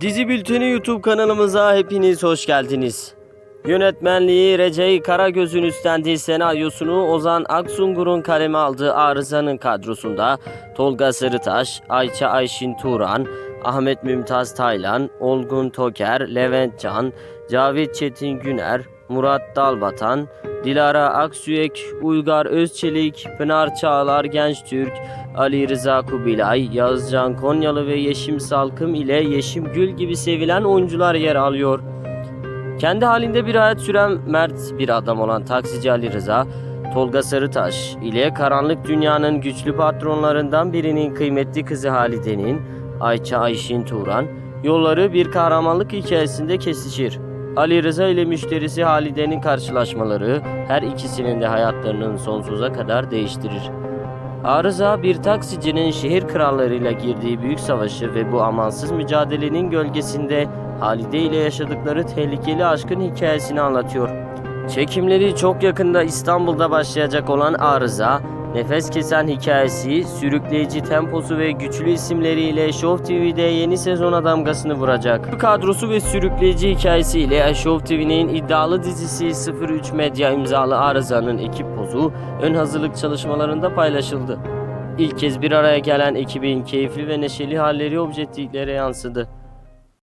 Dizi Bülteni YouTube kanalımıza hepiniz hoş geldiniz. Yönetmenliği Recai Karagöz'ün üstlendiği senaryosunu Ozan Aksungur'un kaleme aldığı Arıza'nın kadrosunda Tolga Sarıtaş, Ayça Ayşin Turan, Ahmet Mümtaz Taylan, Olgun Toker, Levent Can, Cavit Çetin Güner, Murat Dalbatan, Dilara Aksüyek, Uygar Özçelik, Pınar Çağlar Gençtürk, Ali Rıza Kubilay, Yazcan Konyalı ve Yeşim Salkım ile Yeşim Gül gibi sevilen oyuncular yer alıyor. Kendi halinde bir hayat süren mert bir adam olan taksici Ali Rıza, Tolga Sarıtaş ile karanlık dünyanın güçlü patronlarından birinin kıymetli kızı Halide'nin, Ayça Ayşin Turan, yolları bir kahramanlık hikayesinde kesişir. Ali Rıza ile müşterisi Halide'nin karşılaşmaları her ikisinin de hayatlarının sonsuza kadar değiştirir. Arıza bir taksicinin şehir krallarıyla girdiği büyük savaşı ve bu amansız mücadelenin gölgesinde Halide ile yaşadıkları tehlikeli aşkın hikayesini anlatıyor. Çekimleri çok yakında İstanbul'da başlayacak olan Arıza, nefes kesen hikayesi, sürükleyici temposu ve güçlü isimleriyle Show TV'de yeni sezona damgasını vuracak. Bu kadrosu ve sürükleyici hikayesiyle Show TV'nin iddialı dizisi 03 Medya imzalı Arıza'nın ekip pozu ön hazırlık çalışmalarında paylaşıldı. İlk kez bir araya gelen ekibin keyifli ve neşeli halleri objektiflere yansıdı.